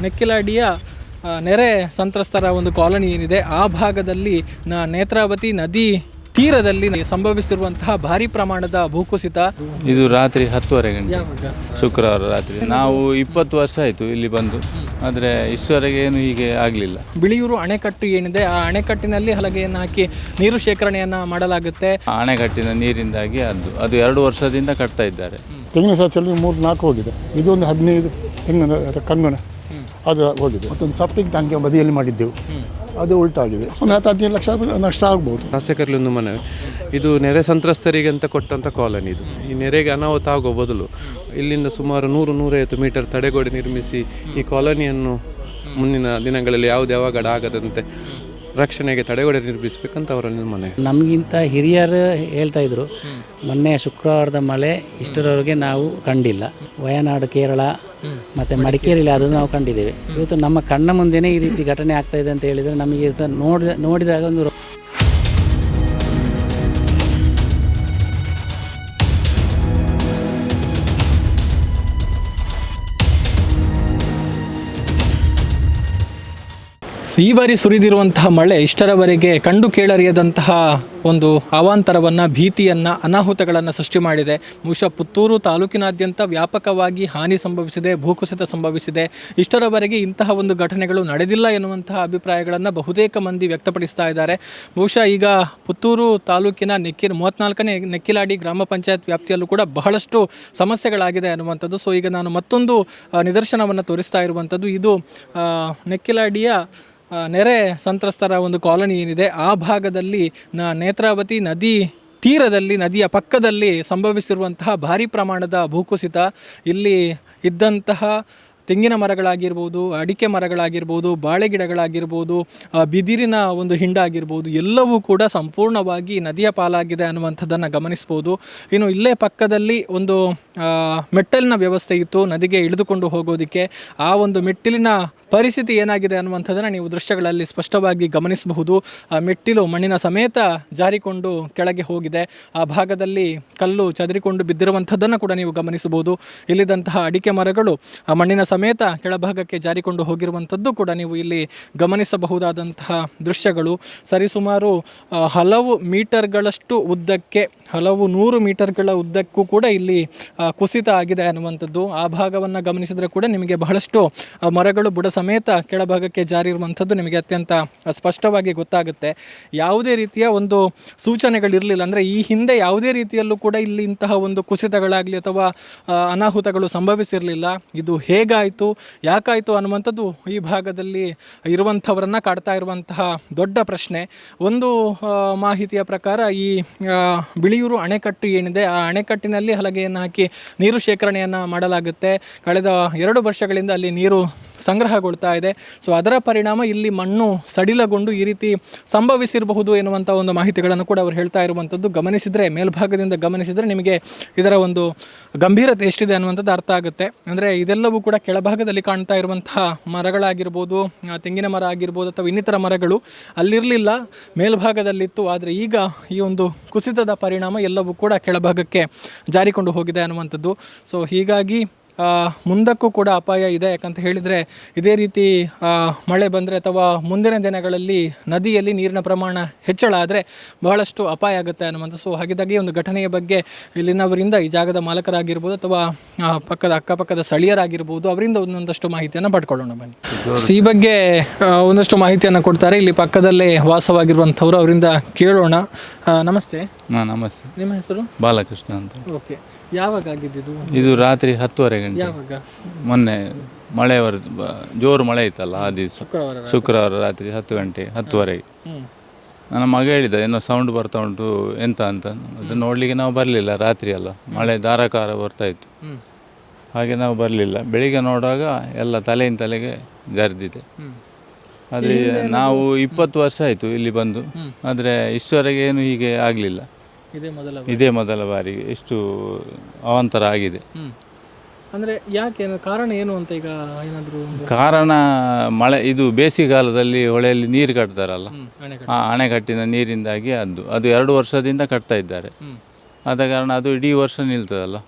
ನೆಕ್ಕಿಲಾಡಿಯ ನೆರೆ ಸಂತ್ರಸ್ತರ ಒಂದು ಕಾಲೋನಿ ಏನಿದೆ ಆ ಭಾಗದಲ್ಲಿ ನ- ನೇತ್ರಾವತಿ ನದಿ ತೀರದಲ್ಲಿ ಸಂಭವಿಸಿರುವಂತಹ ಭಾರಿ ಪ್ರಮಾಣದ ಭೂಕುಸಿತ. ಇದು ರಾತ್ರಿ ಹತ್ತುವರೆ ಗಂಟೆ. ಶುಕ್ರವಾರ ರಾತ್ರಿ. ನಾವು ಇಪ್ಪತ್ತು ವರ್ಷ ಆಯಿತು ಇಲ್ಲಿ ಬಂದು. ಆದರೆ ಇಷ್ಟವರೆಗೆ ಏನು ಹೀಗೆ ಆಗಲಿಲ್ಲ. ಬಿಳಿಯೂರು ಅಣೆಕಟ್ಟು ಏನಿದೆ ಆ ಅಣೆಕಟ್ಟಿನಲ್ಲಿ ಹಲಗೆಯನ್ನು ಹಾಕಿ ನೀರು ಶೇಖರಣೆಯನ್ನ ಮಾಡಲಾಗುತ್ತೆ. ಅಣೆಕಟ್ಟಿನ ನೀರಿಂದಾಗಿ ಅದು ಅದು ಎರಡು ವರ್ಷದಿಂದ ಕಟ್ತಾ ಇದ್ದಾರೆ. ತೆಂಗಿನ ಸಚ್ಚಲ್ಲಿ ಮೂರು ನಾಲ್ಕು ಹೋಗಿದೆ. ಇದು ಒಂದು ಹದಿನೈದು ತೆಂಗಿನ ಕಂಗನ. ಅದು ಹೋಗಿದೆ. ಮತ್ತೊಂದು ಸಾಫ್ಟಿಂಗ್ ಟ್ಯಾಂಕ್ ಬದಿಯಲ್ಲಿ ಮಾಡಿದ್ದೆವು. ಅದು ಉಲ್ಟಾಗಿದೆ. ಒಂದು ಹತ್ತು ಹದಿನೈದು ಲಕ್ಷ ನಷ್ಟ ಆಗ್ಬೋದು. ಶಾಸಕರಲ್ಲಿ ಒಂದು ಮನವಿ. ಇದು ನೆರೆ ಸಂತ್ರಸ್ತರಿಗೆ ಅಂತ ಕೊಟ್ಟಂಥ ಕಾಲನಿ ಇದು. ಈ ನೆರೆಗೆ ಅನಾಹುತ ಆಗೋ ಬದಲು ಇಲ್ಲಿಂದ ಸುಮಾರು ನೂರು ನೂರೈವತ್ತು ಮೀಟರ್ ತಡೆಗೋಡೆ ನಿರ್ಮಿಸಿ ಈ ಕಾಲೋನಿಯನ್ನು ಮುಂದಿನ ದಿನಗಳಲ್ಲಿ ಯಾವುದು ಯಾವಾಗ ಆಗದಂತೆ ರಕ್ಷಣೆಗೆ ತಡೆಗೋಡೆ ನಿರ್ಮಿಸಬೇಕಂತ ಅವರ ಮನೆ ನಮಗಿಂತ ಹಿರಿಯರು ಹೇಳ್ತಾ ಇದ್ರು, ಮೊನ್ನೆ ಶುಕ್ರವಾರದ ಮಳೆ ಇಷ್ಟರವರೆಗೆ ನಾವು ಕಂಡಿಲ್ಲ. ವಯನಾಡು, ಕೇರಳ, ಮತ್ತು ಮಡಿಕೇರಿಲಿ ಅದನ್ನು ನಾವು ಕಂಡಿದ್ದೇವೆ. ಇವತ್ತು ನಮ್ಮ ಕಣ್ಣ ಮುಂದೆನೇ ಈ ರೀತಿ ಘಟನೆ ಆಗ್ತಾ ಇದೆ ಅಂತ ಹೇಳಿದರೆ ನಮಗೆ ನೋಡಿದ, ನೋಡಿದಾಗ ಒಂದು ಈ ಬಾರಿ ಸುರಿದಿರುವಂತಹ ಮಳೆ ಇಷ್ಟರವರೆಗೆ ಕಂಡು ಕೇಳರಿಯದಂತಹ ಒಂದು ಅವಾಂತರವನ್ನು, ಭೀತಿಯನ್ನು, ಅನಾಹುತಗಳನ್ನು ಸೃಷ್ಟಿ ಮಾಡಿದೆ. ಬಹುಶಃ ಪುತ್ತೂರು ತಾಲೂಕಿನಾದ್ಯಂತ ವ್ಯಾಪಕವಾಗಿ ಹಾನಿ ಸಂಭವಿಸಿದೆ, ಭೂಕುಸಿತ ಸಂಭವಿಸಿದೆ. ಇಷ್ಟರವರೆಗೆ ಇಂತಹ ಒಂದು ಘಟನೆಗಳು ನಡೆದಿಲ್ಲ ಎನ್ನುವಂತಹ ಅಭಿಪ್ರಾಯಗಳನ್ನು ಬಹುತೇಕ ಮಂದಿ ವ್ಯಕ್ತಪಡಿಸ್ತಾ ಇದ್ದಾರೆ. ಬಹುಶಃ ಈಗ ಪುತ್ತೂರು ತಾಲೂಕಿನ ನೆಕ್ಕಿ ಮೂವತ್ನಾಲ್ಕನೇ ನೆಕ್ಕಿಲಾಡಿ ಗ್ರಾಮ ಪಂಚಾಯತ್ ವ್ಯಾಪ್ತಿಯಲ್ಲೂ ಕೂಡ ಬಹಳಷ್ಟು ಸಮಸ್ಯೆಗಳಾಗಿದೆ ಅನ್ನುವಂಥದ್ದು ಸೊ ಈಗ ನಾನು ಮತ್ತೊಂದು ನಿದರ್ಶನವನ್ನು ತೋರಿಸ್ತಾ ಇರುವಂಥದ್ದು. ಇದು ನೆಕ್ಕಿಲಾಡಿಯ ನೆರೆ ಸಂತ್ರಸ್ತರ ಒಂದು ಕಾಲೋನಿ ಏನಿದೆ, ಆ ಭಾಗದಲ್ಲಿ ನ ನೇತ್ರಾವತಿ ನದಿ ತೀರದಲ್ಲಿ ನದಿಯ ಪಕ್ಕದಲ್ಲಿ ಸಂಭವಿಸಿರುವಂತಹ ಭಾರಿ ಪ್ರಮಾಣದ ಭೂಕುಸಿತ ಇಲ್ಲಿ ಇದ್ದಂತಹ ತೆಂಗಿನ ಮರಗಳಾಗಿರ್ಬೋದು, ಅಡಿಕೆ ಮರಗಳಾಗಿರ್ಬೋದು, ಬಾಳೆ ಗಿಡಗಳಾಗಿರ್ಬೋದು ಬಿದಿರಿನ ಒಂದು ಹಿಂಡಾಗಿರ್ಬೋದು, ಎಲ್ಲವೂ ಕೂಡ ಸಂಪೂರ್ಣವಾಗಿ ನದಿಯ ಪಾಲಾಗಿದೆ ಅನ್ನುವಂಥದ್ದನ್ನು ಗಮನಿಸ್ಬೋದು. ಇನ್ನು ಇಲ್ಲೇ ಪಕ್ಕದಲ್ಲಿ ಒಂದು ಮೆಟ್ಟಲಿನ ವ್ಯವಸ್ಥೆ ಇತ್ತು, ನದಿಗೆ ಇಳಿದುಕೊಂಡು ಹೋಗೋದಕ್ಕೆ. ಆ ಒಂದು ಮೆಟ್ಟಿಲಿನ ಪರಿಸ್ಥಿತಿ ಏನಾಗಿದೆ ಅನ್ನುವಂಥದ್ದನ್ನು ನೀವು ದೃಶ್ಯಗಳಲ್ಲಿ ಸ್ಪಷ್ಟವಾಗಿ ಗಮನಿಸಬಹುದು. ಆ ಮೆಟ್ಟಿಲು ಮಣ್ಣಿನ ಸಮೇತ ಜಾರಿಕೊಂಡು ಕೆಳಗೆ ಹೋಗಿದೆ. ಆ ಭಾಗದಲ್ಲಿ ಕಲ್ಲು ಚದರಿಕೊಂಡು ಬಿದ್ದಿರುವಂಥದ್ದನ್ನು ಕೂಡ ನೀವು ಗಮನಿಸಬಹುದು. ಇಲ್ಲಿದ್ದಂತಹ ಅಡಿಕೆ ಮರಗಳು ಆ ಮಣ್ಣಿನ ಸಮೇತ ಕೆಳಭಾಗಕ್ಕೆ ಜಾರಿಕೊಂಡು ಹೋಗಿರುವಂಥದ್ದು ಕೂಡ ನೀವು ಇಲ್ಲಿ ಗಮನಿಸಬಹುದಾದಂತಹ ದೃಶ್ಯಗಳು. ಸರಿಸುಮಾರು ಹಲವು ಮೀಟರ್ಗಳಷ್ಟು ಉದ್ದಕ್ಕೆ, ಹಲವು ನೂರು ಮೀಟರ್ಗಳ ಉದ್ದಕ್ಕೂ ಕೂಡ ಇಲ್ಲಿ ಕುಸಿತ ಆಗಿದೆ ಅನ್ನುವಂಥದ್ದು. ಆ ಭಾಗವನ್ನು ಗಮನಿಸಿದರೆ ಕೂಡ ನಿಮಗೆ ಬಹಳಷ್ಟು ಮರಗಳು ಬುಡ ಸಮೇತ ಕೆಳಭಾಗಕ್ಕೆ ಜಾರಿರುವಂಥದ್ದು ನಿಮಗೆ ಅತ್ಯಂತ ಸ್ಪಷ್ಟವಾಗಿ ಗೊತ್ತಾಗುತ್ತೆ. ಯಾವುದೇ ರೀತಿಯ ಒಂದು ಸೂಚನೆಗಳಿರಲಿಲ್ಲ ಅಂದರೆ ಈ ಹಿಂದೆ ಯಾವುದೇ ರೀತಿಯಲ್ಲೂ ಕೂಡ ಇಲ್ಲಿ ಇಂತಹ ಒಂದು ಕುಸಿತಗಳಾಗಲಿ ಅಥವಾ ಅನಾಹುತಗಳು ಸಂಭವಿಸಿರಲಿಲ್ಲ. ಇದು ಹೇಗಾಯಿತು ಯಾಕಾಯಿತು ಅನ್ನುವಂಥದ್ದು ಈ ಭಾಗದಲ್ಲಿ ಇರುವಂಥವರನ್ನು ಕಾಡ್ತಾ ಇರುವಂತಹ ದೊಡ್ಡ ಪ್ರಶ್ನೆ. ಒಂದು ಮಾಹಿತಿಯ ಪ್ರಕಾರ ಈ ಬಿಳಿಯೂರು ಅಣೆಕಟ್ಟು ಏನಿದೆ, ಆ ಅಣೆಕಟ್ಟಿನಲ್ಲಿ ಹಲಗೆಯನ್ನು ಹಾಕಿ ನೀರು ಶೇಖರಣೆಯನ್ನು ಮಾಡಲಾಗುತ್ತೆ. ಕಳೆದ ಎರಡು ವರ್ಷಗಳಿಂದ ಅಲ್ಲಿ ನೀರು ಸಂಗ್ರಹಗೊಳ್ತಾ ಇದೆ. ಸೊ, ಅದರ ಪರಿಣಾಮ ಇಲ್ಲಿ ಮಣ್ಣು ಸಡಿಲಗೊಂಡು ಈ ರೀತಿ ಸಂಭವಿಸಿರಬಹುದು ಎನ್ನುವಂಥ ಒಂದು ಮಾಹಿತಿಗಳನ್ನು ಕೂಡ ಅವರು ಹೇಳ್ತಾ ಇರುವಂಥದ್ದು. ಗಮನಿಸಿದರೆ, ಮೇಲ್ಭಾಗದಿಂದ ಗಮನಿಸಿದರೆ ನಿಮಗೆ ಇದರ ಒಂದು ಗಂಭೀರತೆ ಎಷ್ಟಿದೆ ಅನ್ನುವಂಥದ್ದು ಅರ್ಥ ಆಗುತ್ತೆ. ಅಂದರೆ ಇದೆಲ್ಲವೂ ಕೂಡ ಕೆಳಭಾಗದಲ್ಲಿ ಕಾಣ್ತಾ ಇರುವಂತಹ ಮರಗಳಾಗಿರ್ಬೋದು ತೆಂಗಿನ ಮರ ಆಗಿರ್ಬೋದು ಅಥವಾ ಇನ್ನಿತರ ಮರಗಳು ಅಲ್ಲಿರಲಿಲ್ಲ, ಮೇಲ್ಭಾಗದಲ್ಲಿತ್ತು. ಆದರೆ ಈಗ ಈ ಒಂದು ಕುಸಿತದ ಪರಿಣಾಮ ಎಲ್ಲವೂ ಕೂಡ ಕೆಳಭಾಗಕ್ಕೆ ಜಾರಿಕೊಂಡು ಹೋಗಿದೆ ಅನ್ನುವಂಥದ್ದು. ಸೊ ಹೀಗಾಗಿ ಮುಂದಕ್ಕೂ ಕೂಡ ಅಪಾಯ ಇದೆ. ಯಾಕಂತ ಹೇಳಿದರೆ ಇದೇ ರೀತಿ ಮಳೆ ಬಂದರೆ ಅಥವಾ ಮುಂದಿನ ದಿನಗಳಲ್ಲಿ ನದಿಯಲ್ಲಿ ನೀರಿನ ಪ್ರಮಾಣ ಹೆಚ್ಚಳ ಆದರೆ ಬಹಳಷ್ಟು ಅಪಾಯ ಆಗುತ್ತೆ ಅನ್ನುವಂಥ ಸೊ ಹಾಗಿದ್ದಾಗಿ ಒಂದು ಘಟನೆಯ ಬಗ್ಗೆ ಇಲ್ಲಿನವರಿಂದ ಈ ಜಾಗದ ಮಾಲಕರಾಗಿರ್ಬೋದು ಅಥವಾ ಪಕ್ಕದ ಅಕ್ಕಪಕ್ಕದ ಸ್ಥಳೀಯರಾಗಿರ್ಬೋದು ಅವರಿಂದ ಒಂದೊಂದಷ್ಟು ಮಾಹಿತಿಯನ್ನು ಪಡ್ಕೊಳ್ಳೋಣ ಬನ್ನಿ. ಸೊ ಈ ಬಗ್ಗೆ ಒಂದಷ್ಟು ಮಾಹಿತಿಯನ್ನು ಕೊಡ್ತಾರೆ. ಇಲ್ಲಿ ಪಕ್ಕದಲ್ಲೇ ವಾಸವಾಗಿರುವಂಥವ್ರು ಅವರಿಂದ ಕೇಳೋಣ. ನಮಸ್ತೆ. ನಮಸ್ತೆ. ನಿಮ್ಮ ಹೆಸರು? ಬಾಲಕೃಷ್ಣ ಅಂತ. ಓಕೆ ಯಾವಾಗ ಆಗಿದ್ದು ಇದು ರಾತ್ರಿ ಹತ್ತುವರೆ ಗಂಟೆ. ಯಾವಾಗ? ಮೊನ್ನೆ ಮಳೆ ಜೋರು ಮಳೆ ಇತ್ತಲ್ಲ ಆ ದಿವಸ. ಶುಕ್ರವಾರ ಶುಕ್ರವಾರ ರಾತ್ರಿ ಹತ್ತು ಗಂಟೆ ಹತ್ತುವರೆಗೆ ಹ್ಮ್. ನನ್ನ ಮಗ ಹೇಳಿದ ಏನೋ ಸೌಂಡ್ ಬರ್ತಾ ಉಂಟು ಎಂತ ಅಂತ. ಅದು ನೋಡ್ಲಿಕ್ಕೆ ನಾವು ಬರಲಿಲ್ಲ ರಾತ್ರಿ ಅಲ್ಲ. ಮಳೆ ಧಾರಾಕಾರ ಬರ್ತಾ ಇತ್ತು. ಹಾಗೆ ನಾವು ಬರಲಿಲ್ಲ. ಬೆಳಿಗ್ಗೆ ನೋಡುವಾಗ ಎಲ್ಲ ತಲೆಯಿಂದ ತಲೆಗೆ ಜರಿದಿದೆ. ಆದರೆ ನಾವು ಇಪ್ಪತ್ತು ವರ್ಷ ಆಯಿತು ಇಲ್ಲಿ ಬಂದು. ಆದರೆ ಇಷ್ಟವರೆಗೆ ಏನು ಹೀಗೆ ಆಗಲಿಲ್ಲ. ಇದೇ ಮೊದಲ ಇದೇ ಮೊದಲ ಬಾರಿಗೆ ಎಷ್ಟು ಅವಾಂತರ ಆಗಿದೆ. ಅಂದರೆ ಯಾಕೆ ಕಾರಣ ಏನು ಅಂತ ಈಗ ಏನಾದರೂ ಕಾರಣ ಮಳೆ ಇದು ಬೇಸಿಗೆಗಾಲದಲ್ಲಿ ಹೊಳೆಯಲ್ಲಿ ನೀರು ಕಟ್ತಾರಲ್ಲ. ಆ ಅಣೆಕಟ್ಟಿನ ನೀರಿಂದಾಗಿ ಅದು ಅದು ಎರಡು ವರ್ಷದಿಂದ ಕಟ್ತಾ ಇದ್ದಾರೆ. ಆದ ಕಾರಣ ಅದು ಇಡೀ ವರ್ಷ ನಿಲ್ತದಲ್ಲ.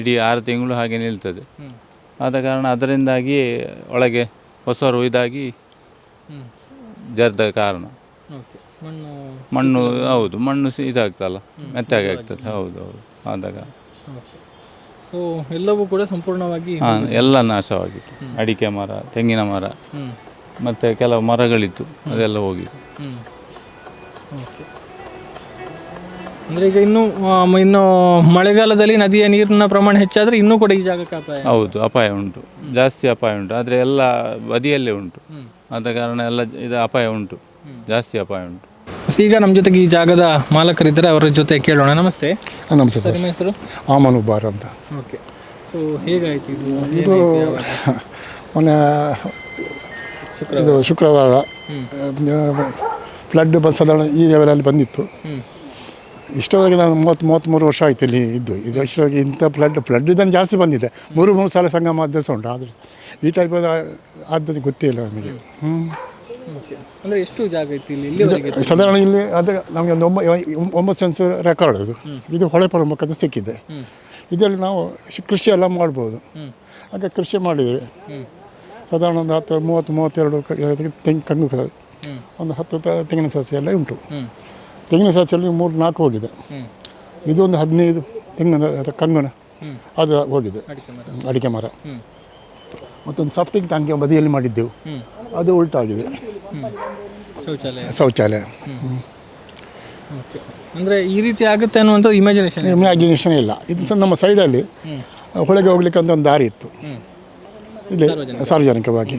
ಇಡೀ ಆರು ತಿಂಗಳು ಹಾಗೆ ನಿಲ್ತದೆ. ಆದ ಕಾರಣ ಅದರಿಂದಾಗಿ ಒಳಗೆ ಹೊಸರು ಇದಾಗಿ. ಜರ್ದ ಕಾರಣ. ಮಣ್ಣು ಮಣ್ಣು ಹೌದು ಮಣ್ಣು ಸಿ ಇದಾಗ್ತಲ್ಲ ಮೆತ್ತಾಗಿ ಆಗ್ತದೆ ಹೌದು ಹೌದು ಆದಾಗ. ಸೊ ಎಲ್ಲವೂ ಕೂಡ ಸಂಪೂರ್ಣವಾಗಿ ಹಾಂ ಎಲ್ಲ ನಾಶವಾಗಿತ್ತು. ಅಡಿಕೆ ಮರ ತೆಂಗಿನ ಮರ ಮತ್ತೆ ಕೆಲವು ಮರಗಳಿತ್ತು ಅದೆಲ್ಲ ಹೋಗಿತ್ತು. ಅಂದ್ರೆ ಈಗ ಇನ್ನು ಮ- ಇನ್ನು ಮಳೆಗಾಲದಲ್ಲಿ ನದಿಯ ನೀರಿನ ಪ್ರಮಾಣ ಹೆಚ್ಚಾದ್ರೆ ಇನ್ನೂ ಕೂಡ ಈ ಜಾಗಕ್ಕೆ ಅಪಾಯ ಹೌದು ಅಪಾಯ ಉಂಟು. ಜಾಸ್ತಿ ಅಪಾಯ ಉಂಟು. ಆದರೆ ಎಲ್ಲ ಬದಿಯಲ್ಲೇ ಉಂಟು. ಆದ ಕಾರಣ ಎಲ್ಲ ಇದು ಅಪಾಯ ಉಂಟು. ಜಾಸ್ತಿ ಅಪಾಯ ಉಂಟು. ಈಗ ನಮ್ಮ ಜೊತೆಗೆ ಈ ಜಾಗದ ಮಾಲಕರಿದ್ದಾರೆ ಅವರ ಜೊತೆ ಕೇಳೋಣ. ನಮಸ್ತೆ. ನಮಸ್ತೆ ಸರ್ ನಿಮ್ಮ ಹೆಸರು? ಆಮನು ಬಾರ್ ಅಂತ. ಓಕೆ. ಸೊ ಹೇಗಾಯ್ತು ಇದು? ಇದು ಮೊನ್ನೆ ಇದು ಶುಕ್ರವಾರ. ಫ್ಲಡ್ ಬಂದು ಸಾಧಾರಣ ಈ ಲೆವೆಲಲ್ಲಿ ಬಂದಿತ್ತು. ಇಷ್ಟವರೆಗೆ ನಾನು ಮೂವತ್ತು ಮೂವತ್ತ್ಮೂರು ವರ್ಷ ಆಯ್ತು ಇಲ್ಲಿ ಇದ್ದು. ಇದು ಇಷ್ಟವರೆಗೆ ಇಂಥ ಫ್ಲಡ್ ಫ್ಲಡ್ ಇದನ್ನು ಜಾಸ್ತಿ ಬಂದಿದೆ. ಮೂರು ಮೂರು ಸಲ ಸಂಗಮ ಅಧ್ಯಕ್ಷ ಉಂಟು. ಆದರೂ ಈ ಟೈಪ್ ಆದ್ದದ್ದು ಗೊತ್ತೇ ಇಲ್ಲ ನಮಗೆ. ಹ್ಞೂ ಅಂದ್ರೆ ಎಷ್ಟು ಜಾಗ ಐತಿ ಇಲ್ಲಿ? ಇದು ಸಾಧಾರಣ ಇಲ್ಲಿ ಅದು ನಮಗೆ ಒಂದು ಒಂಬ ಒಂಬತ್ತು ಸೆನ್ಸ್ ರೆಕಾರ್ಡ್ ಅದು. ಇದು ಹೊಳೆ ಪ್ರಮುಖದ ಸಿಕ್ಕಿದೆ. ಇದರಲ್ಲಿ ನಾವು ಶ್- ಕೃಷಿ ಎಲ್ಲ ಮಾಡ್ಬೋದು. ಹಾಗೆ ಕೃಷಿ ಮಾಡಿದ್ದೇವೆ ಸಾಧಾರಣ ಒಂದು ಹತ್ತು ಮೂವತ್ತು ಮೂವತ್ತೆರಡು ತೆಂಗ್ ಕಂಗು ಕ- ಒಂದು ಹತ್ತು ತ- ತೆಂಗಿನ ಸಸಿ ಎಲ್ಲ ಉಂಟು. ತೆಂಗಿನ ಸಸಿಯಲ್ಲಿ ಮೂರು ನಾಲ್ಕು ಹೋಗಿದೆ. ಇದು ಒಂದು ಹದಿನೈದು ತೆಂಗಿನ ಅದು ಕಂಗುನ. ಅದು ಹೋಗಿದೆ. ಅಡಿಕೆ ಮರ. ಮತ್ತೊಂದು ಸಾಫ್ಟಿಂಗ್ ಟ್ಯಾಂಕ್ ಬದಿಯಲ್ಲಿ ಮಾಡಿದ್ದೆವು. ಅದು ಉಲ್ಟಾಗಿದೆ. ಶೌಚಾಲಯ. ಶೌಚಾಲಯ. ಓಕೆ. ಅಂದ್ರೆ ಈ ರೀತಿ ಆಗುತ್ತೆ ಅನ್ನುವಂಥ ಇಮ್ಯಾಜಿನೇಷನ್ ಇಮ್ಯಾಜಿನೇಷನ್ ಇಲ್ಲ. ಇದು ಸಹ ನಮ್ಮ ಸೈಡಲ್ಲಿ ಹೊಳೆಗೆ ಹೋಗ್ಲಿಕ್ಕೆ ಅಂತ ಒಂದು ದಾರಿ ಇತ್ತು. ಇಲ್ಲಿ ಸಾರ್ವಜನಿಕವಾಗಿ.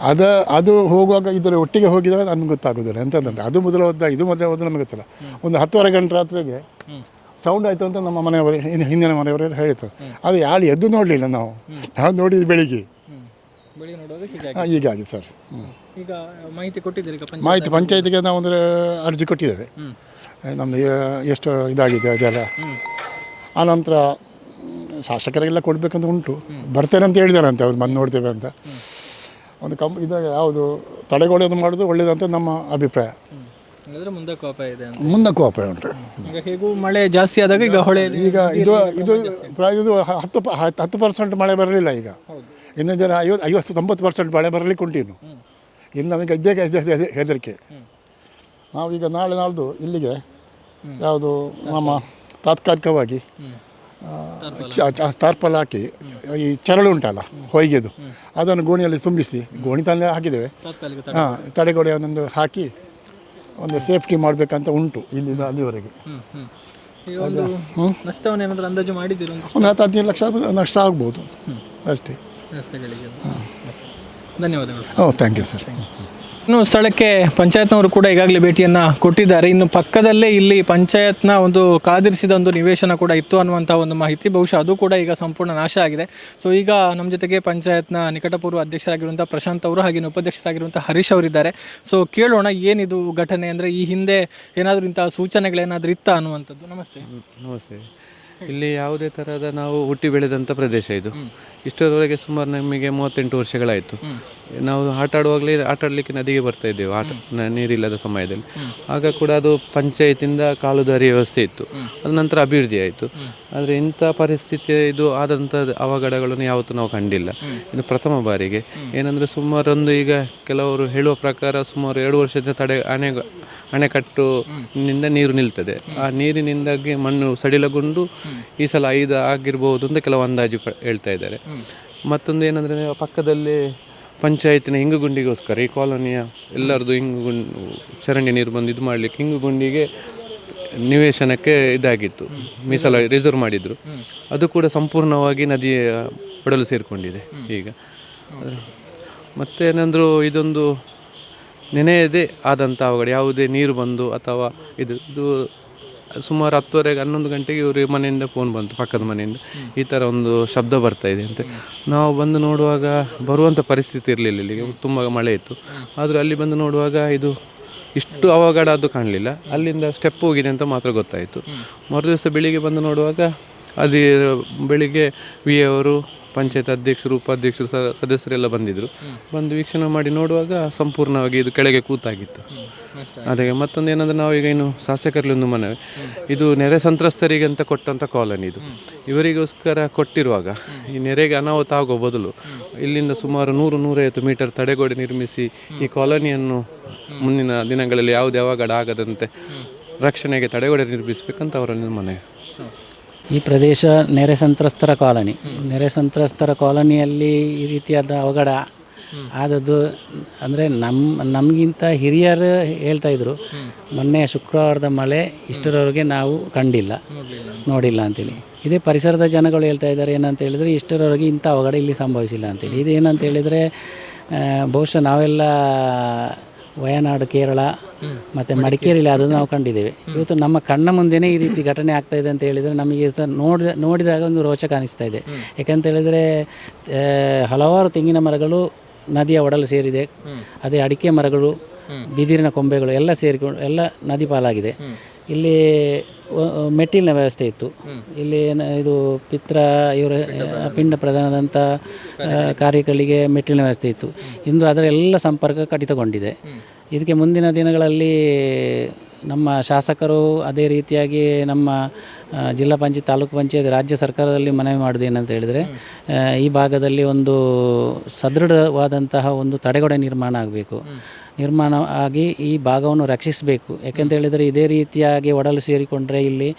ಅದ ಅದು ಹೋಗುವಾಗ ಇದರ ಒಟ್ಟಿಗೆ ಹೋಗಿದಾಗ ನಮ್ಗೆ ಗೊತ್ತಾಗೋದಿಲ್ಲ. ಎಂತಂದ್ರೆ ಅದು ಮೊದಲು ಹೋದ ಇದು ಮೊದಲು ಹೋದ ನಮ್ಗೆ ಗೊತ್ತಿಲ್ಲ. ಒಂದು ಹತ್ತುವರೆ ಗಂಟೆ ರಾತ್ರಿಗೆ ಸೌಂಡ್ ಆಯಿತು ಅಂತ ನಮ್ಮ ಮನೆಯವರು ಹಿಂದಿನ ಮನೆಯವರೆಲ್ಲ ಹೇಳಿತು ಅದು ಯಾರು ಎದ್ದು ನೋಡಲಿಲ್ಲ ನಾವು. ನಾವು ನೋಡಿದ್ದು ಬೆಳಿಗ್ಗೆ. ಬೆಳಿಗ್ಗೆ ನೋಡುವಾಗ ಹೀಗಾಗಿ ಹಾಂ ಹೀಗಾಗಿ ಸರ್. ಈಗ ಮಾಹಿತಿ ಕೊಟ್ಟಿದ್ದೀರಿ ಈಗ ಪಂಚಾಯತ್ ಮಾಹಿತಿ ಪಂಚಾಯತಿಗೆ ನಾವು ಅಂದ್ರೆ ಅರ್ಜಿ ಕೊಟ್ಟಿದ್ದೇವೆ. ನಮ್ದು ಎಷ್ಟು ಇದಾಗಿದೆ ಅದೆಲ್ಲ. ಆನಂತರ ಮ್, ಶಾಸಕರಿಗೆಲ್ಲ ಕೊಡಬೇಕಂತ ಉಂಟು. ಬರ್ತೇನೆ ಅಂತ ಹೇಳಿದಾರಂತೆ ಅವ್ರು ಬಂದು ನೋಡ್ತೇವೆ ಅಂತ. ಒಂದು ಕಂ ಇದಾಗ ಯಾವುದು ತಡೆಗೋಡೆಯನ್ನು ಮಾಡೋದು ಒಳ್ಳೇದಂತ ನಮ್ಮ ಅಭಿಪ್ರಾಯ. ಹಾಗಾದ್ರೆ ಮುಂದೆ ಕೋಪ ಇದೆ ಅಂತ. ಮುಂದಕ್ಕೂ ಅಪಾಯ ಉಂಟು. ಈಗ ಹೇಗೂ ಮಳೆ ಜಾಸ್ತಿ ಆದಾಗ ಈಗ ಹೊಳೆ ಈಗ ಇದು ಇದು ಪ್ರಾಯ ಇದು ಹ- ಹತ್ತು ಪ- ಹತ್ತು ಹತ್ತು ಪರ್ಸೆಂಟ್ ಮಳೆ ಬರಲಿಲ್ಲ ಈಗ. ಇನ್ನು ಜನ ಐವತ್ತು ಐವತ್ತು ತೊಂಬತ್ತು ಪರ್ಸೆಂಟ್ ಮಳೆ ಬರಲಿಕ್ಕೆ ಉಂಟು ಇನ್ನು ಇನ್ನು ನಮಗೆ ಇದ್ದೇ ಹೆದ- ಹೆದರಿಕೆ. ನಾವೀಗ ನಾಳೆ ನಾಳ್ದು ಇಲ್ಲಿಗೆ ಯಾವುದು ನಮ್ಮ ತಾತ್ಕಾಲಿಕವಾಗಿ ತಾರ್ಪಲ್. ಹಾಕಿ ಈ ಚರಳು ಉಂಟಲ್ಲ ಹೊಯ್ಗೆದು. ಅದನ್ನು ಗೋಣಿಯಲ್ಲಿ ತುಂಬಿಸಿ ಗೋಣಿ ತಂದೆ ಹಾಕಿದ್ದೇವೆ. ಹಾಂ ತಡೆಗೋಡೆ. ಒಂದೊಂದು ಹಾಕಿ ಒಂದು ಸೇಫ್ಟಿ ಮಾಡಬೇಕಂತ ಉಂಟು ಇಲ್ಲಿಂದ ಅಲ್ಲಿವರೆಗೆ ಹ್ಞೂ ಒಂದು ಹತ್ತು ಹದಿನೈದು ಲಕ್ಷ ನಷ್ಟ ಆಗ್ಬೋದು. ಅಷ್ಟೇ. ರಸ್ತೆಗಳಿಗೆ. ಧನ್ಯವಾದಗಳು sir. Oh thank you sir ಇನ್ನು ಸ್ಥಳಕ್ಕೆ ಪಂಚಾಯತ್ನವರು ಕೂಡ ಈಗಾಗಲೇ ಭೇಟಿಯನ್ನು ಕೊಟ್ಟಿದ್ದಾರೆ. ಇನ್ನು ಪಕ್ಕದಲ್ಲೇ ಇಲ್ಲಿ ಪಂಚಾಯತ್ನ ಒಂದು ಕಾದಿರಿಸಿದ ಒಂದು ನಿವೇಶನ ಕೂಡ ಇತ್ತು ಅನ್ನುವಂಥ ಒಂದು ಮಾಹಿತಿ. ಬಹುಶಃ ಅದು ಕೂಡ ಈಗ ಸಂಪೂರ್ಣ ನಾಶ ಆಗಿದೆ. ಸೊ ಈಗ ನಮ್ಮ ಜೊತೆಗೆ ಪಂಚಾಯತ್ನ ನಿಕಟಪೂರ್ವ ಅಧ್ಯಕ್ಷರಾಗಿರುವಂಥ ಪ್ರಶಾಂತ್ ಅವರು ಹಾಗೆ ಉಪಾಧ್ಯಕ್ಷರಾಗಿರುವಂಥ ಹರೀಶ್ ಅವರಿದ್ದಾರೆ. ಸೊ ಕೇಳೋಣ ಏನಿದು ಘಟನೆ ಅಂದರೆ ಈ ಹಿಂದೆ ಏನಾದರೂ ಇಂತಹ ಸೂಚನೆಗಳೇನಾದರೂ ಇತ್ತಾ ಅನ್ನುವಂಥದ್ದು. ನಮಸ್ತೆ. ನಮಸ್ತೆ. ಇಲ್ಲಿ ಯಾವುದೇ ತರಹದ ನಾವು ಹುಟ್ಟಿ ಬೆಳೆದಂಥ ಪ್ರದೇಶ ಇದು. ಇಷ್ಟರವರೆಗೆ ಸುಮಾರು ನಮಗೆ ಮೂವತ್ತೆಂಟು ವರ್ಷಗಳಾಯಿತು. ನಾವು ಆಟ ಆಡುವಾಗಲೇ ಆಟ ಆಡಲಿಕ್ಕೆ ನದಿಗೆ ಬರ್ತಾ ಇದ್ದೇವೆ ಆಟ ನ- ನೀರಿಲ್ಲದ ಸಮಯದಲ್ಲಿ. ಆಗ ಕೂಡ ಅದು ಪಂಚಾಯತಿಂದ ಕಾಲುದಾರಿ ವ್ಯವಸ್ಥೆ ಇತ್ತು. ಅದು ನಂತರ ಅಭಿವೃದ್ಧಿ ಆಯಿತು. ಆದರೆ ಇಂಥ ಪರಿಸ್ಥಿತಿ ಇದು ಆದಂಥ ಅವಘಡಗಳನ್ನು ಯಾವತ್ತೂ ನಾವು ಕಂಡಿಲ್ಲ. ಇದು ಪ್ರಥಮ ಬಾರಿಗೆ. ಏನಂದರೆ ಸುಮಾರೊಂದು ಈಗ ಕೆಲವರು ಹೇಳುವ ಪ್ರಕಾರ ಸುಮಾರು ಎರಡು ವರ್ಷದಿಂದ ತಡೆ ಅಣೆ ಅಣೆಕಟ್ಟು ನಿಂದ ನೀರು ನಿಲ್ತದೆ. ಆ ನೀರಿನಿಂದಾಗಿ ಮಣ್ಣು ಸಡಿಲಗೊಂಡು ಈ ಸಲ ಐದು ಆಗಿರ್ಬೋದು ಅಂತ ಕೆಲವು ಅಂದಾಜು ಪ- ಹೇಳ್ತಾ ಇದ್ದಾರೆ. ಮತ್ತೊಂದು ಏನಂದರೆ ಪಕ್ಕದಲ್ಲಿ ಪಂಚಾಯತಿನ ಹಿಂಗುಗುಂಡಿಗೋಸ್ಕರ, ಈ ಕಾಲೋನಿಯ ಎಲ್ಲರದು ಹಿಂಗು ಗುಂಡು ಚರಂಡಿ ನೀರು ಬಂದು ಇದು ಮಾಡಲಿಕ್ಕೆ ಹಿಂಗು ಗುಂಡಿಗೆ ನಿವೇಶನಕ್ಕೆ ಇದಾಗಿತ್ತು. ಮೀಸಲ ರಿಸರ್ವ್ ಮಾಡಿದರು. ಅದು ಕೂಡ ಸಂಪೂರ್ಣವಾಗಿ ನದಿಯ ಒಡಲು ಸೇರಿಕೊಂಡಿದೆ ಈಗ. ಮತ್ತೇನೆಂದರೂ ಇದೊಂದು ನೆನೆಯದೇ ಆದಂಥ ಅವಘಡ. ಯಾವುದೇ ನೀರು ಬಂದು ಅಥವಾ ಇದು ಇದು ಸುಮಾರು ಹತ್ತುವರೆಗೆ, ಹನ್ನೊಂದು ಗಂಟೆಗೆ ಇವರು ಮನೆಯಿಂದ ಫೋನ್ ಬಂತು, ಪಕ್ಕದ ಮನೆಯಿಂದ. ಈ ಥರ ಒಂದು ಶಬ್ದ ಬರ್ತಾ ಇದೆ ಅಂತ. ನಾವು ಬಂದು ನೋಡುವಾಗ ಬರುವಂಥ ಪರಿಸ್ಥಿತಿ ಇರಲಿಲ್ಲ ಇಲ್ಲಿಗೆ. ತುಂಬ ಮಳೆ ಇತ್ತು. ಆದರೂ ಅಲ್ಲಿ ಬಂದು ನೋಡುವಾಗ ಇದು ಇಷ್ಟು ಅವಘಡ ಅದು ಕಾಣಲಿಲ್ಲ. ಅಲ್ಲಿಂದ ಸ್ಟೆಪ್ ಹೋಗಿದೆ ಅಂತ ಮಾತ್ರ ಗೊತ್ತಾಯಿತು. ಮರುದಿವಸ ಬೆಳಿಗ್ಗೆ ಬಂದು ನೋಡುವಾಗ ಅದೇ ಬೆಳಿಗ್ಗೆ ವಿ ಅವರು ಪಂಚಾಯತ್ ಅಧ್ಯಕ್ಷರು ಉಪಾಧ್ಯಕ್ಷರು ಸ ಸದಸ್ಯರೆಲ್ಲ ಬಂದಿದ್ದರು ಬಂದು ವೀಕ್ಷಣೆ ಮಾಡಿ ನೋಡುವಾಗ ಸಂಪೂರ್ಣವಾಗಿ ಇದು ಕೆಳಗೆ ಕೂತಾಗಿತ್ತು. ಅದಕ್ಕೆ ಮತ್ತೊಂದು ಏನಂದ್ರೆ ಈಗ ಏನು ಶಾಸಕರಲ್ಲಿ ಒಂದು ಮನವಿ. ಇದು ನೆರೆ ಸಂತ್ರಸ್ತರಿಗೆ ಅಂತ ಕೊಟ್ಟಂಥ ಕಾಲೋನಿ ಇದು. ಇವರಿಗೋಸ್ಕರ ಕೊಟ್ಟಿರುವಾಗ ಈ ನೆರೆಗೆ ಅನಾಹುತ ಆಗೋ ಬದಲು ಇಲ್ಲಿಂದ ಸುಮಾರು ನೂರು ನೂರೈವತ್ತು ಮೀಟರ್ ತಡೆಗೋಡೆ ನಿರ್ಮಿಸಿ ಈ ಕಾಲೋನಿಯನ್ನು ಮುಂದಿನ ದಿನಗಳಲ್ಲಿ ಯಾವುದೇ ಅವಘಡ ಆಗದಂತೆ ರಕ್ಷಣೆಗೆ ತಡೆಗೋಡೆ ನಿರ್ಮಿಸಬೇಕಂತ ಅವರ ಮನವಿ. ಈ ಪ್ರದೇಶ ನೆರೆ ಸಂತ್ರಸ್ತರ ಕಾಲನಿ. ನೆರೆ ಸಂತ್ರಸ್ತರ ಕಾಲೋನಿಯಲ್ಲಿ ಈ ರೀತಿಯಾದ ಅವಘಡ ಆದದ್ದು ಅಂದರೆ ನಮ್ಮ ನಮಗಿಂತ ಹಿರಿಯರು ಹೇಳ್ತಾ ಇದ್ರು, ಮೊನ್ನೆ ಶುಕ್ರವಾರದ ಮಳೆ ಇಷ್ಟರವರೆಗೆ ನಾವು ಕಂಡಿಲ್ಲ. ನೋಡಿಲ್ಲ ಅಂತೇಳಿ. ಇದೇ ಪರಿಸರದ ಜನಗಳು ಹೇಳ್ತಾ ಇದ್ದಾರೆ, ಏನಂತ ಹೇಳಿದರೆ ಇಷ್ಟರವರೆಗೆ ಇಂಥ ಅವಘಡ ಇಲ್ಲಿ ಸಂಭವಿಸಿಲ್ಲ ಅಂತೇಳಿ. ಇದೇನಂತ ಹೇಳಿದರೆ ಬಹುಶಃ ನಾವೆಲ್ಲ ವಯನಾಡು ಕೇರಳ ಮತ್ತು ಮಡಿಕೇರಿಲಿ ಅದನ್ನು ನಾವು ಕಂಡಿದ್ದೇವೆ. ಇವತ್ತು ನಮ್ಮ ಕಣ್ಣ ಮುಂದೆನೇ ಈ ರೀತಿ ಘಟನೆ ಆಗ್ತಾ ಇದೆ ಅಂತ ಹೇಳಿದರೆ ನಮಗೆ ನೋಡಿದ ನೋಡಿದಾಗ ಒಂದು ರೋಚಕ ಅನಿಸ್ತಾ ಇದೆ. ಯಾಕಂತ ಹೇಳಿದರೆ ಹಲವಾರು ತೆಂಗಿನ ಮರಗಳು ನದಿಯ ಒಡಲು ಸೇರಿದೆ. ಅದೇ ಅಡಿಕೆ ಮರಗಳು ಬಿದಿರಿನ ಕೊಂಬೆಗಳು ಎಲ್ಲ ಸೇರಿಕೊಂಡು ಎಲ್ಲ ನದಿ ಪಾಲಾಗಿದೆ. ಇಲ್ಲಿ ಮೆಟ್ಟಿಲಿನ ವ್ಯವಸ್ಥೆ ಇತ್ತು. ಇಲ್ಲಿ ಏನ- ಇದು ಪಿತ್ರ ಇವರ ಪಿಂಡ ಪ್ರಧಾನದಂಥ ಕಾರ್ಯಗಳಿಗೆ ಮೆಟ್ಟಿಲಿನ ವ್ಯವಸ್ಥೆ ಇತ್ತು. ಇಂದು ಅದರ ಎಲ್ಲ ಸಂಪರ್ಕ ಕಡಿತಗೊಂಡಿದೆ. ಇದಕ್ಕೆ ಮುಂದಿನ ದಿನಗಳಲ್ಲಿ ನಮ್ಮ ಶಾಸಕರು ಅದೇ ರೀತಿಯಾಗಿ ನಮ್ಮ ಜಿಲ್ಲಾ ಪಂಚಾಯತ್, ತಾಲೂಕು ಪಂಚಾಯತ್, ರಾಜ್ಯ ಸರ್ಕಾರದಲ್ಲಿ ಮನವಿ ಮಾಡೋದು ಏನಂತ ಹೇಳಿದರೆ ಈ ಭಾಗದಲ್ಲಿ ಒಂದು ಸದೃಢವಾದಂತಹ ಒಂದು ತಡೆಗೋಡೆ ನಿರ್ಮಾಣ ಆಗಬೇಕು. ನಿರ್ಮಾಣ ಆಗಿ ಈ ಭಾಗವನ್ನು ರಕ್ಷಿಸಬೇಕು. ಯಾಕೆಂತ ಹೇಳಿದರೆ ಇದೇ ರೀತಿಯಾಗಿ ಒಡಲು ಸೇರಿಕೊಂಡ್ರೆ ಇಲ್ಲಿ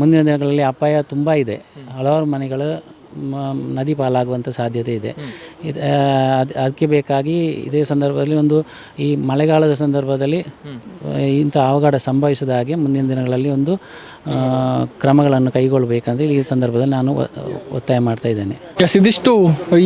ಮುಂದಿನ ದಿನಗಳಲ್ಲಿ ಅಪಾಯ ತುಂಬ ಇದೆ. ಹಲವಾರು ಮನೆಗಳು ನದಿ ಪಾಲಾಗುವಂಥ ಸಾಧ್ಯತೆ ಇದೆ. ಇದು ಅದಕ್ಕೆ ಬೇಕಾಗಿ ಇದೇ ಸಂದರ್ಭದಲ್ಲಿ ಒಂದು ಈ ಮಳೆಗಾಲದ ಸಂದರ್ಭದಲ್ಲಿ ಇಂಥ ಅವಘಡ ಸಂಭವಿಸಿದ ಹಾಗೆ ಮುಂದಿನ ದಿನಗಳಲ್ಲಿ ಒಂದು ಕ್ರಮಗಳನ್ನು ಕೈಗೊಳ್ಳಬೇಕಂದ್ರೆ ಈ ಸಂದರ್ಭದಲ್ಲಿ ನಾನು ಒತ್ತಾಯ ಮಾಡ್ತಾ ಇದ್ದೇನೆ. ಇದಿಷ್ಟು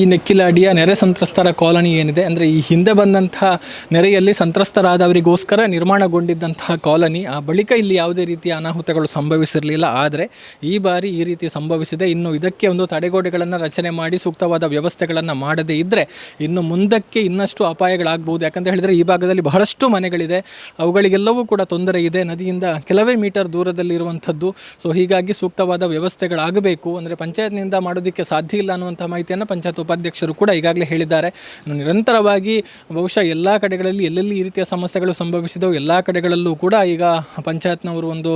ಈ ನೆಕ್ಕಿಲಾಡಿಯ ನೆರೆ ಸಂತ್ರಸ್ತರ ಕಾಲನಿ ಏನಿದೆ? ಅಂದರೆ ಈ ಹಿಂದೆ ಬಂದಂತಹ ನೆರೆಯಲ್ಲಿ ಸಂತ್ರಸ್ತರಾದವರಿಗೋಸ್ಕರ ನಿರ್ಮಾಣಗೊಂಡಿದ್ದಂತಹ ಕಾಲೋನಿ, ಆ ಬಳಿಕ ಇಲ್ಲಿ ಯಾವುದೇ ರೀತಿಯ ಅನಾಹುತಗಳು ಸಂಭವಿಸಿರಲಿಲ್ಲ. ಆದರೆ ಈ ಬಾರಿ ಈ ರೀತಿ ಸಂಭವಿಸಿದೆ. ಇನ್ನು ಇದಕ್ಕೆ ಒಂದು ತಡೆಗೋಡೆಗಳನ್ನು ರಚನೆ ಮಾಡಿ ಸೂಕ್ತವಾದ ವ್ಯವಸ್ಥೆಗಳನ್ನು ಮಾಡದೇ ಇದ್ದರೆ ಇನ್ನು ಮುಂದಕ್ಕೆ ಇನ್ನಷ್ಟು ಅಪಾಯಗಳಾಗಬಹುದು ಯಾಕಂತ ಹೇಳಿದರೆ ಈ ಭಾಗದಲ್ಲಿ ಬಹಳಷ್ಟು ಮನೆಗಳಿದೆ. ಅವುಗಳಿಗೆಲ್ಲವೂ ಕೂಡ ತೊಂದರೆ ಇದೆ. ನದಿಯಿಂದ ಕೆಲವೇ ಮೀಟರ್ ದೂರದಲ್ಲಿರುವಂಥದ್ದು. ಸೊ ಹೀಗಾಗಿ ಸೂಕ್ತವಾದ ವ್ಯವಸ್ಥೆಗಳಾಗಬೇಕು. ಅಂದರೆ ಪಂಚಾಯತ್ನಿಂದ ಮಾಡೋದಕ್ಕೆ ಸಾಧ್ಯ ಇಲ್ಲ ಅನ್ನುವಂಥ ಮಾಹಿತಿಯನ್ನು ಪಂಚಾಯತ್ ಉಪಾಧ್ಯಕ್ಷರು ಕೂಡ ಈಗಾಗಲೇ ಹೇಳಿದ್ದಾರೆ. ನಿರಂತರವಾಗಿ ಬಹುಶಃ ಎಲ್ಲ ಕಡೆಗಳಲ್ಲಿ ಎಲ್ಲೆಲ್ಲಿ ಈ ರೀತಿಯ ಸಮಸ್ಯೆಗಳು ಸಂಭವಿಸಿದವು ಎಲ್ಲ ಕಡೆಗಳಲ್ಲೂ ಕೂಡ ಈಗ ಪಂಚಾಯತ್ನವರು ಒಂದು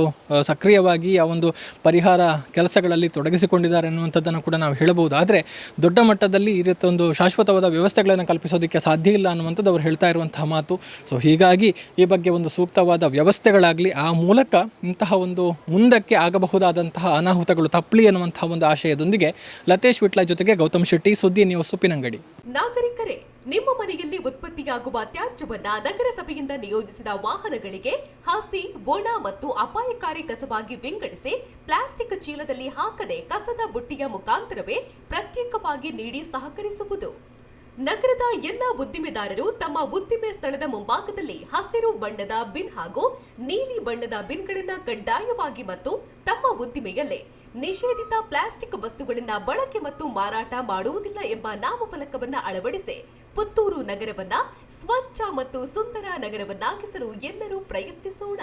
ಸಕ್ರಿಯವಾಗಿ ಆ ಒಂದು ಪರಿಹಾರ ಕೆಲಸಗಳಲ್ಲಿ ತೊಡಗಿಸಿಕೊಂಡಿದ್ದಾರೆ ಅನ್ನುವಂಥದ್ದನ್ನು ಕೂಡ ನಾವು ಹೇಳಬಹುದು. ಆದರೆ ದೊಡ್ಡ ಮಟ್ಟದಲ್ಲಿ ಈ ರೀತಿ ಒಂದು ಶಾಶ್ವತವಾದ ವ್ಯವಸ್ಥೆಗಳನ್ನು ಕಲ್ಪಿಸೋದಕ್ಕೆ ಸಾಧ್ಯ ಇಲ್ಲ ಅನ್ನುವಂಥದ್ದು ಅವರು ಹೇಳ್ತಾ ಇರುವಂತಹ ಮಾತು. ಸೊ ಹೀಗಾಗಿ ಈ ಬಗ್ಗೆ ಒಂದು ಸೂಕ್ತವಾದ ವ್ಯವಸ್ಥೆಗಳಾಗಲಿ ಆ ಮೂಲಕ ಇಂತಹ ಒಂದು ಮುಂದಕ್ಕೆ ಆಗಬಹುದಾದಂತಹ ಅನಾಹುತಗಳು ತಪ್ಪಲಿ ಅನ್ನುವಂತಹ ಒಂದು ಆಶಯದೊಂದಿಗೆ ಲತೇಶ್ ವಿಟ್ಲ ಜೊತೆಗೆ ಗೌತಮ್ ಶೆಟ್ಟಿ ಸುದ್ದಿ ನ್ಯೂಸ್ ಸುಪ್ಪಿನಂಗಡಿ ನಾಗರಿಕರೇ ನಿಮ್ಮ ಮನೆಯಲ್ಲಿ ಉತ್ಪತ್ತಿಯಾಗುವ ತ್ಯಾಜ್ಯವನ್ನು ನಗರಸಭೆಯಿಂದ ನಿಯೋಜಿಸಿದ ವಾಹನಗಳಿಗೆ ಹಸಿ, ಒಣ ಮತ್ತು ಅಪಾಯಕಾರಿ ಕಸವಾಗಿ ವಿಂಗಡಿಸಿ ಪ್ಲಾಸ್ಟಿಕ್ ಚೀಲದಲ್ಲಿ ಹಾಕದೆ ಕಸದ ಬುಟ್ಟಿಯ ಮುಖಾಂತರವೇ ಪ್ರತ್ಯೇಕವಾಗಿ ನೀಡಿ ಸಹಕರಿಸುವುದು. ನಗರದ ಎಲ್ಲ ಉದ್ದಿಮೆದಾರರು ತಮ್ಮ ಉದ್ದಿಮೆ ಸ್ಥಳದ ಮುಂಭಾಗದಲ್ಲಿ ಹಸಿರು ಬಣ್ಣದ ಬಿನ್ ಹಾಗೂ ನೀಲಿ ಬಣ್ಣದ ಬಿನ್ಗಳನ್ನು ಕಡ್ಡಾಯವಾಗಿ ಮತ್ತು ತಮ್ಮ ಉದ್ದಿಮೆಯಲ್ಲೇ ನಿಷೇಧಿತ ಪ್ಲಾಸ್ಟಿಕ್ ವಸ್ತುಗಳಿಂದ ಬಳಕೆ ಮತ್ತು ಮಾರಾಟ ಮಾಡುವುದಿಲ್ಲ ಎಂಬ ನಾಮಫಲಕವನ್ನು ಅಳವಡಿಸಿ ಪುತ್ತೂರು ನಗರವನ್ನ ಸ್ವಚ್ಛ ಮತ್ತು ಸುಂದರ ನಗರವನ್ನಾಗಿಸಲು ಎಲ್ಲರೂ ಪ್ರಯತ್ನಿಸೋಣ.